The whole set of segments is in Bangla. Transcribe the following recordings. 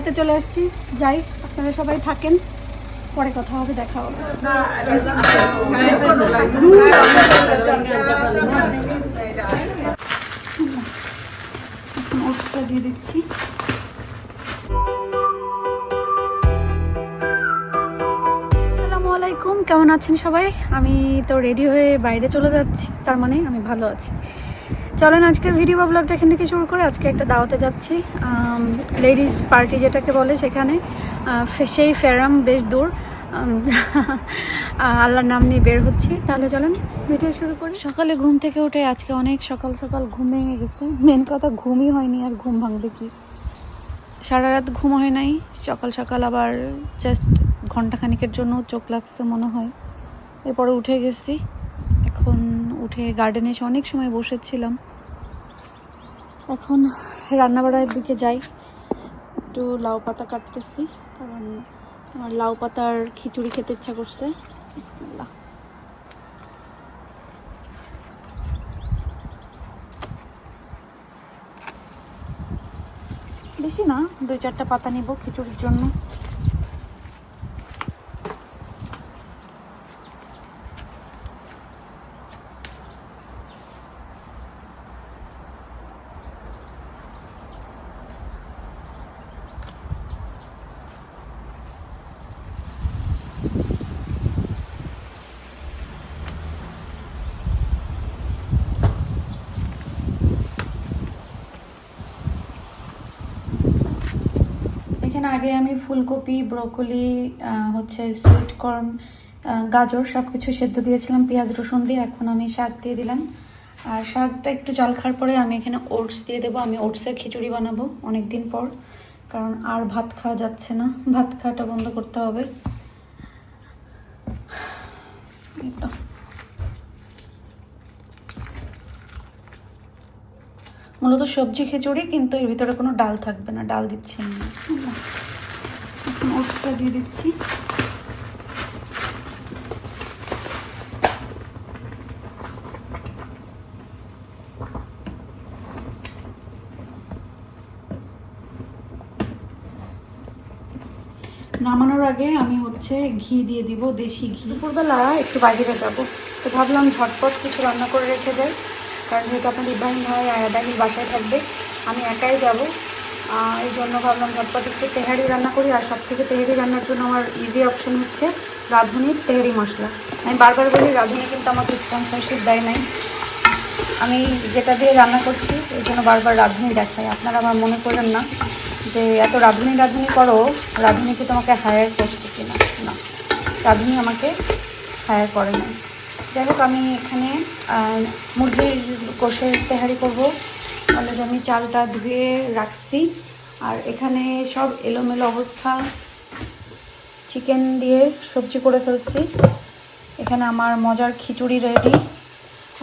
দাওয়াতে চলে আসছি। যাই, আপনারা সবাই থাকেন। পরে কথা হবে, দেখা হবে। ওটসটা দিয়ে দিচ্ছি। কেমন আছেন সবাই? আমি তো রেডি হয়ে বাইরে চলে যাচ্ছি। তার মানে আমি ভালো আছি। চলেন, আজকের ভিডিও ব্লগটা এখান থেকে শুরু করে আজকে একটা দাওয়াতে যাচ্ছি। লেডিস পার্টি যেটাকে বলে সেখানে সেই ফেরাম বেশ দূর। আল্লাহর নাম নিয়ে বের হচ্ছি। তাহলে চলেন ভিডিও শুরু করি। সকালে ঘুম থেকে উঠে আজকে অনেক সকাল সকাল ঘুম গেছে। মেন কথা ঘুমই হয়নি আর ঘুম ভাঙবে কি? সারা রাত ঘুম হয় নাই। সকাল সকাল আবার জাস্ট ঘন্টাখানিকের জন্য চোখ লাগছে মনে হয়। এরপরে উঠে গেছি। উঠে গার্ডেনে এসে অনেক সময় বসেছিলাম। এখন রান্নাবাড়ার দিকে যাই। একটু লাউ পাতা কাটতেছি, কারণ আমার লাউ পাতার খিচুড়ি খেতে ইচ্ছা করছে। বেশি না, দুই চারটা পাতা নিব খিচুড়ির জন্য এখানে আগে আমি ফুলকপি, ব্রকলি হচ্ছে সুইট কর্ন গাজর সব কিছু সেদ্ধ দিয়েছিলাম, পেঁয়াজ, রসুন দিয়ে, এখন আমি শাক দিয়ে দিলাম। আর শাকটা একটু জল খাওয়ার পরে আমি এখানে ওটস দিয়ে দেবো। আমি ওটসের খিচুড়ি বানাবো অনেক দিন পর, কারণ আর ভাত খাওয়া যাচ্ছে না। ভাত খাওয়াটা বন্ধ করতে হবে। তো। মূলত সবজি খিচুড়ি কিন্তু এর ভিতরে কোনো ডাল থাকবে না। ডাল দিচ্ছি আমি। ওটসটা দিয়ে দিচ্ছি। নামানোর আগে আমি হচ্ছে ঘি দিয়ে দিব দেশি ঘি। দুপুরবেলা একটু বাইরে যাব। তো ভাবলাম ঝটপট কিছু রান্না করে রেখে যাই। কারণ যেহেতু আপনার ইব্রাহিম ভাই আয়াদাহির বাসায় থাকবে, আমি একাই যাব। এই জন্য ভাবলাম ঝটপট একটু তেহারি রান্না করি, আর সব থেকে তেহারি রান্নার জন্য আমার ইজি অপশন হচ্ছে রাঁধুনির তেহারি মশলা। আমি বারবার বলি, রাঁধুনি কিন্তু আমাকে স্পন্সরশিপ দেয় নাই। আমি যেটা দিয়ে রান্না করছি এই জন্য বারবার রাঁধুনি দেখাই। আপনারা আমার মনে করেন না যে এত রাঁধুনি রাঁধুনি করো, রাঁধুনি কি তোমাকে হায়ার করছে কিনা? না। রাঁধুনি আমাকে হায়ার করে না যাই হোক, আমি এখানে মুরগির কোষের তেহারি করব। অলরেডি আমি চালটা ধুয়ে রাখছি। আর এখানে সব এলোমেলো অবস্থা, চিকেন দিয়ে সবজি করে ফেলছি। এখানে আমার মজার খিচুড়ি রেডি।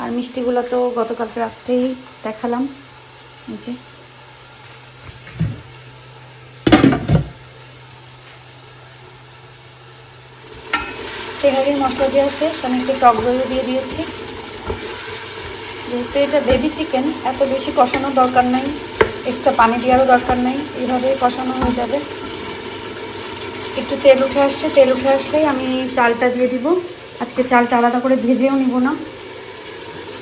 আর মিষ্টিগুলো তো গতকালকে রাত্রেই দেখালাম। এই যে। তেহারির মশলা দেওয়া শেষ। আমি একটু টক দইও দিয়ে দিয়েছি। যেহেতু এটা বেবি চিকেন এত বেশি কষানোর দরকার নাই। এক্সট্রা পানি দেওয়ারও দরকার নাই। এইভাবেই কষানো হয়ে যাবে। একটু তেল উঠে আসছে। তেল উঠে আসলেই আমি চালটা দিয়ে দিব। আজকে চালটা আলাদা করে ভেজেও নিব না।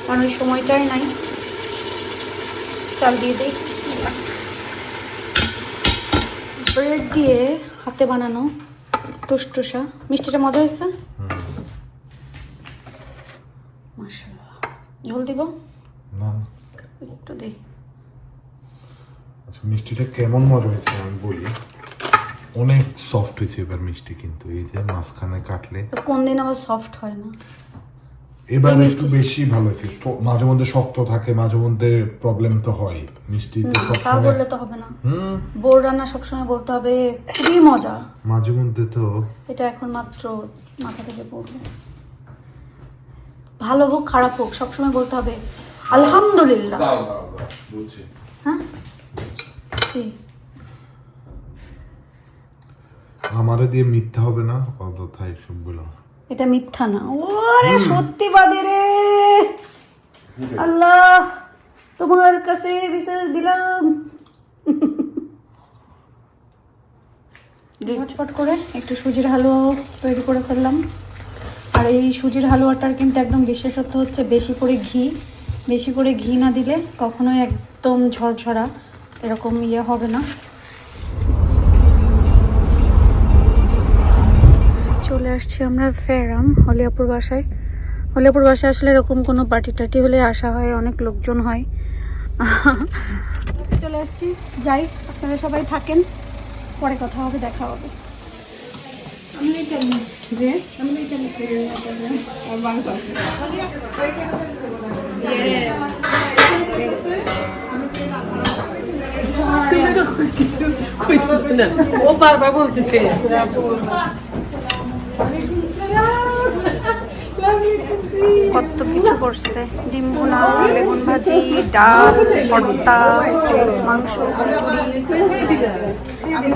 কারণ ওই সময়টাই নাই। চাল দিয়ে দিই। ব্রেড দিয়ে হাতে বানানো টুসটুসা। মিষ্টিটা মজা হয়েছে? মাশাআল্লাহ। ঝোল দিব? না। একটু দিই আচ্ছা মিষ্টিটা কেমন মজা হয়েছে আমি বলি। অনেক সফট হয়েছে এবার মিষ্টি কিন্তু এই যে মাঝখানে কাটলে। কোন দিন আবার সফট হয় না। এবার একটু বেশি ভালো হয়েছে। মাঝে মধ্যে শক্ত থাকে মাঝে মধ্যে প্রবলেম তো হয়। মিষ্টি তো তা সবসময় বললে তো হবে না। হুম? বোর রান্না সবসময় বলতে হবে খুবই মজা। মাঝে মধ্যে তো এটা এখন মাত্র মাথা থেকে পড়বে। ভালো হোক খারাপ হোক সবসময় বলতে হবে আলহামদুলিল্লাহ। দাও দাও দাও বুঝছি হ্যাঁ? আমারে দিয়ে মিথ্যা হবে না অযথাই সবগুলো এটা মিথ্যা না। ওরে সত্যি বাদে রে। আল্লাহ তোমার কাছে বিচার দিলাম। ঝটপট করে একটু সুজির হালুয়া তৈরি করে ফেললাম। আর এই সুজির হালুয়াটার কিন্তু একদম বিশেষত্ব হচ্ছে বেশি করে ঘি। বেশি করে ঘি না দিলে কখনোই একদম ঝরঝরা এরকম ইয়ে হবে না। চলে আসছি আমরা ফেরাম হলিয়াপুর বাসায়। হলিয়াপুর বাসায় আসলে এরকম কোনো পার্টি টার্টি হলে আসা হয় অনেক লোকজন হয়। চলে আসছি। যাই আপনারা সবাই থাকেন। পরে কথা হবে দেখা হবে। যে ও বারবার বলতেছে। কত কিছু করছে? ডিম ভুনা বেগুন ভাজি ডাল ভর্তা মাংস খিচুড়ি। Thank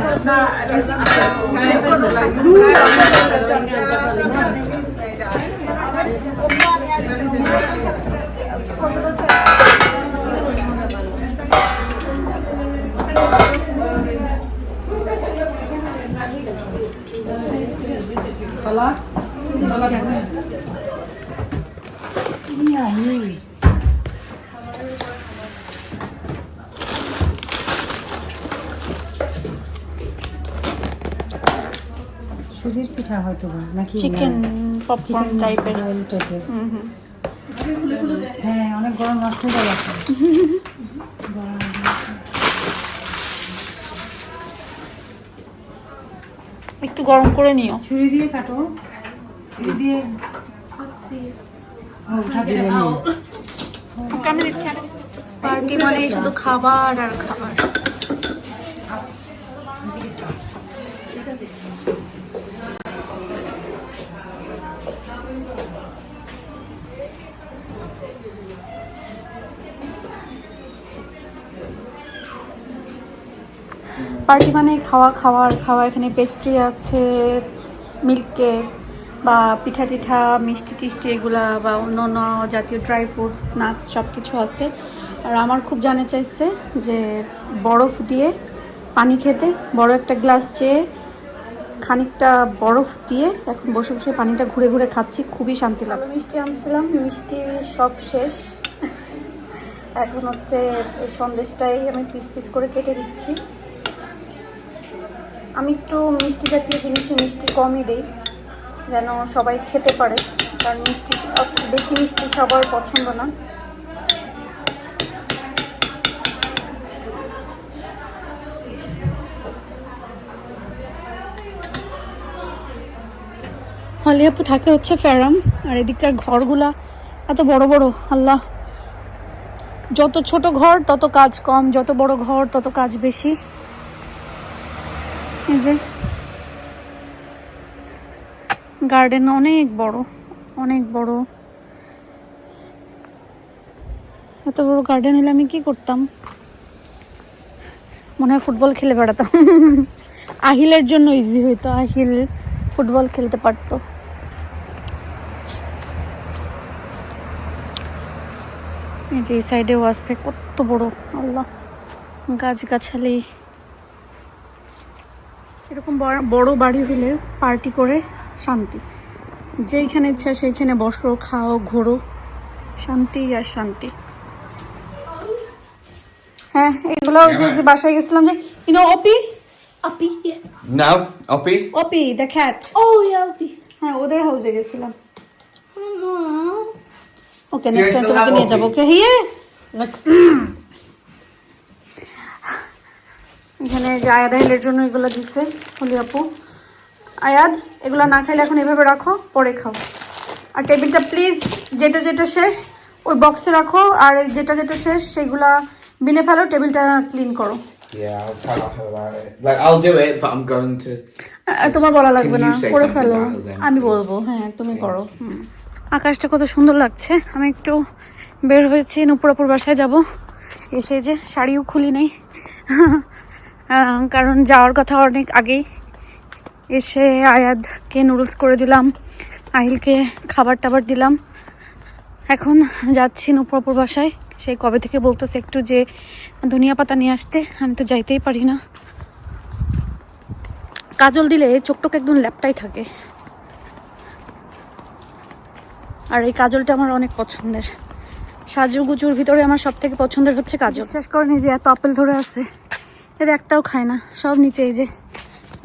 পিঠা হয়তো বা, নাকি চিকেন পপকর্ন টাইপের টাইপের হ্যাঁ অনেক গরম একটু গরম করে নিও। ছুরি দিয়ে কাটো। ছুরি দিয়ে। আমি দিচ্ছি পার্টি মানে শুধু খাবার আর খাবার। পার্টি মানে খাওয়া, খাওয়ার, খাওয়া, এখানে পেস্ট্রি আছে মিল্ক কেক বা পিঠা টিঠা, মিষ্টি টিষ্টি এগুলা বা অন্য অন্য জাতীয় ড্রাই ফ্রুটস স্ন্যাক্স সব কিছু আছে। আর আমার খুব জানে চাইছে যে বরফ দিয়ে পানি খেতে, বড় একটা গ্লাস চেয়ে খানিকটা বরফ দিয়ে এখন বসে বসে পানিটা ঘুরে ঘুরে খাচ্ছি, খুবই শান্তি লাগছে। মিষ্টি আনছিলাম, মিষ্টি সব শেষ। এখন হচ্ছে এই সন্দেশটাই আমি পিস পিস করে কেটে দিচ্ছি। আমি একটু মিষ্টি জাতীয় জিনিসে মিষ্টি কমই দিই, যেন সবাই খেতে পারে, কারণ মিষ্টি বেশি মিষ্টি সবার পছন্দ না। হলিয়াপু থাকে হচ্ছে ফেরাম, আর এদিককার ঘরগুলা এত বড় বড়, আল্লাহ। যত ছোট ঘর, তত কাজ কম, যত বড় ঘর, তত কাজ বেশি। এই যে। গার্ডেন অনেক বড় অনেক বড়। এত বড় গার্ডেন হলে আমি কি করতাম? মনে হয় ফুটবল খেলে বেড়াতাম। আহিলের জন্য ইজি হইতো, আহিল ফুটবল খেলতে পারতো। এই যে এই সাইডেও আছে, কত বড়, আল্লাহ। গাছগাছালি এরকম বড়- বড় বাড়ি হলে পার্টি করে শান্তি। যেইখানে ইচ্ছা সেইখানে বসো খাও ঘোরো শান্তি আর শান্তি। হ্যাঁ এগুলো ওই যে যে বাসায় গেছিলাম যে you know Oppie? Uppie, yeah. No, Oppie. Oppie the cat Oh, yeah, Uppie. হ্যাঁ ওদের হাউসে গেছিলাম। ওকে নেক্সট টাইম তোমাকে নিয়ে যাব ওকে হিয়ে এখানে যে আয়াদ আহিলের জন্য এগুলো দিছে হলি আপু। আয়াদ এগুলো না খাইলে এখন এভাবে রাখো পরে খাও। আর টেবিলটা প্লিজ যেটা যেটা শেষ ওই বক্সে রাখো আর যেটা যেটা শেষ সেগুলা বিনে ফেলো টেবিলটা ক্লিন করো। তোমার বলা লাগবে না করে ফেলো? আমি বলব হ্যাঁ তুমি করো। আকাশটা কত সুন্দর লাগছে। আমি একটু বের হয়েছি নুপুরাপুর বাসায় যাব। এসে যে শাড়িও খুলি নেই। কারণ যাওয়ার কথা অনেক আগেই এসে আয়াদকে নুডলস করে দিলাম, আহিলকে খাবার টাবার দিলাম। এখন যাচ্ছি নুপুরাপুর বাসায়। সেই কবে থেকে বলতেছে একটু যে ধনিয়া পাতা নিয়ে আসতে, আমি তো যাইতেই পারি না। কাজল দিলে চোখটোক একদম ল্যাপটাই থাকে। আর এই কাজলটা আমার অনেক পছন্দের। সাজুগুজুর ভিতরে আমার সব থেকে পছন্দের হচ্ছে কাজল। বিশ্বাস করেনি যে এত আপেল ধরে আছে। এর একটাও খায় না সব নিচে এই যে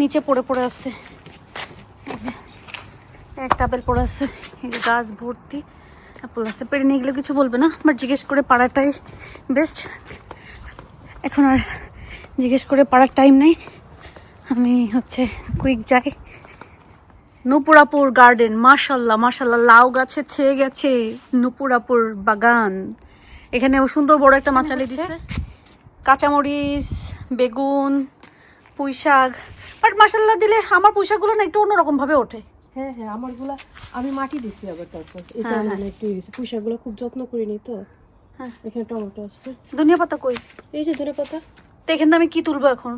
নিচে পড়ে পড়ে আসছে। এই যে একটা আপেল পড়ে আছে এই যে গাছ ভর্তি। আপেল আসছে পেরে নিয়ে গেলে কিছু বলবে না বাট জিজ্ঞেস করে পাড়াটাই বেস্ট এখন আর জিজ্ঞেস করে পাড়ার টাইম নেই। আমি হচ্ছে কুইক যাই। নুপুরাপুর গার্ডেন মাশাল্লাহ মাশাল্লাহ লাউ গাছে ছেয়ে গেছে নুপুরাপুর বাগান। এখানে ও সুন্দর বড় একটা মাচালি দিছে। কাঁচামরিচ বেগুন পুঁই শাক বাট মাসাল্লাহ দিলে আমার পুঁই শাকগুলো না একটু অন্যরকম ভাবে ওঠে। হ্যাঁ হ্যাঁ আমারগুলা আমি মাটি দিছি আবার তারপর। এটা মানে হ্যাঁ। একটু পুঁই শাকগুলো খুব যত্ন করিনি তো। হ্যাঁ। এখানে টমেটো আছে। ধনিয়া পাতা কই? এই যে ধনিয়া পাতা। তো এখান থেকে আমি কি তুলবো এখন?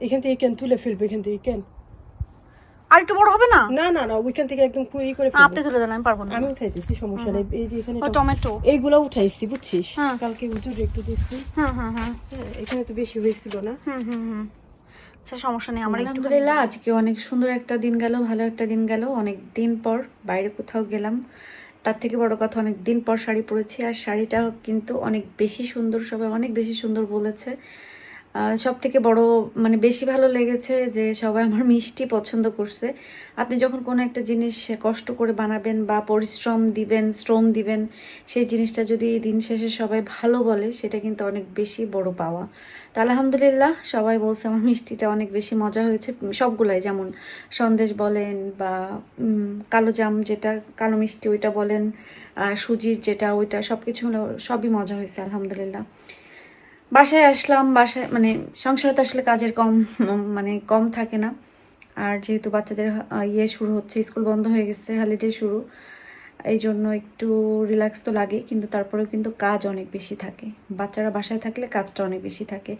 এখান থেকে কেন তুলে ফেলব? এখান থেকে কেন? আর একটু বড় হবে না? না না না ওইখান থেকে একদম পুরো করে আপনি আমি পারব না। আমি উঠাইতেছি সমস্যা নেই। এই যে এখানে টমেটো। এইগুলো উঠাইছি বুঝছিস? হ্যাঁ। কালকে হুজুর একটু হ্যাঁ হ্যাঁ হ্যাঁ হ্যাঁ এখানে তো বেশি হয়েছিল না। হুম হুম হুম। আচ্ছা সমস্যা নেই আমার আলহামদুলিল্লাহ আজকে অনেক সুন্দর একটা দিন গেল ভালো একটা দিন গেল। অনেক দিন পর বাইরে কোথাও গেলাম। তার থেকে বড় কথা অনেক দিন পর শাড়ি পরেছি আর শাড়িটা কিন্তু অনেক বেশি সুন্দর সবাই অনেক বেশি সুন্দর বলেছে। সব থেকে বড় মানে বেশি ভালো লেগেছে যে সবাই আমার মিষ্টি পছন্দ করছে। আপনি যখন কোনো একটা জিনিস কষ্ট করে বানাবেন বা পরিশ্রম দিবেন, শ্রম দিবেন, সেই জিনিসটা যদি দিন শেষে সবাই ভালো বলে, সেটা কিন্তু অনেক বেশি বড় পাওয়া। তা আলহামদুলিল্লাহ, সবাই বলছে আমার মিষ্টিটা অনেক বেশি মজা হয়েছে। সবগুলাই, যেমন সন্দেশ বলেন বা কালো জাম যেটা, কালো মিষ্টি ওইটা বলেন সুজির যেটা, ওইটা সব কিছু সবই মজা হয়েছে, আলহামদুলিল্লাহ। বাসায় আসলাম, বাসায় মানে সংসারে তো আসলে কাজের কম মানে কম থাকে না। আর যেহেতু বাচ্চাদের ইয়ে শুরু হচ্ছে, স্কুল বন্ধ হয়ে গেছে হলিডে শুরু এই জন্য একটু রিল্যাক্স তো লাগে, কিন্তু তারপরেও কিন্তু কাজ অনেক বেশি থাকে। বাচ্চারা বাসায় থাকলে কাজটা অনেক বেশি থাকে।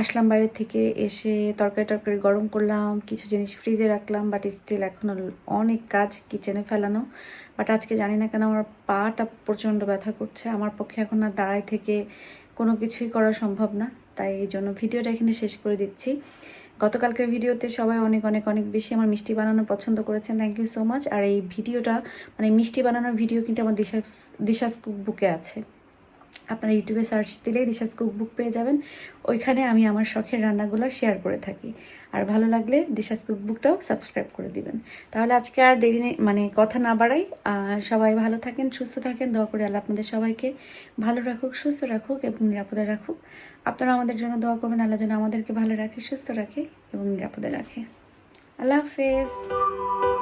আসলাম বাইরে থেকে এসে তরকারি টরকারি গরম করলাম, কিছু জিনিস ফ্রিজে রাখলাম বাট স্টিল এখনও অনেক কাজ কিচেনে ফেলানো। বাট আজকে জানি না কেন আমার পাটা প্রচণ্ড ব্যথা করছে। আমার পক্ষে এখন আর দাঁড়ায় থেকে কিছুই করা সম্ভব না। তাই এই জন্য ভিডিওটা এখানে শেষ করে দিচ্ছি। গতকালকের ভিডিওতে সবাই অনেক অনেক অনেক বেশি আমার মিষ্টি বানানো পছন্দ করেছেন। থ্যাংক ইউ সো মাচ আর এই ভিডিওটা মানে মিষ্টি বানানোর ভিডিও কিন্তু আমার দিশাস দিশাস কুকবুকে আছে। আপনারা ইউটিউবে সার্চ দিলেই দিশাস কুকবুক পেয়ে যাবেন। ওইখানে আমি আমার শখের রান্নাগুলো শেয়ার করে থাকি। আর ভালো লাগলে দিশাস কুকবুকটাও সাবস্ক্রাইব করে দিবেন। তাহলে আজকে আর দেরি নেই মানে কথা না বাড়াই। সবাই ভালো থাকেন, সুস্থ থাকেন। দোয়া করে আল্লাহ আপনাদের সবাইকে ভালো রাখুক, সুস্থ রাখুক এবং নিরাপদে রাখুক। আপনারা আমাদের জন্য দোয়া করবেন, আল্লাহ যেন আমাদেরকে ভালো রাখে, সুস্থ রাখে এবং নিরাপদে রাখে। আল্লাহ হাফেজ।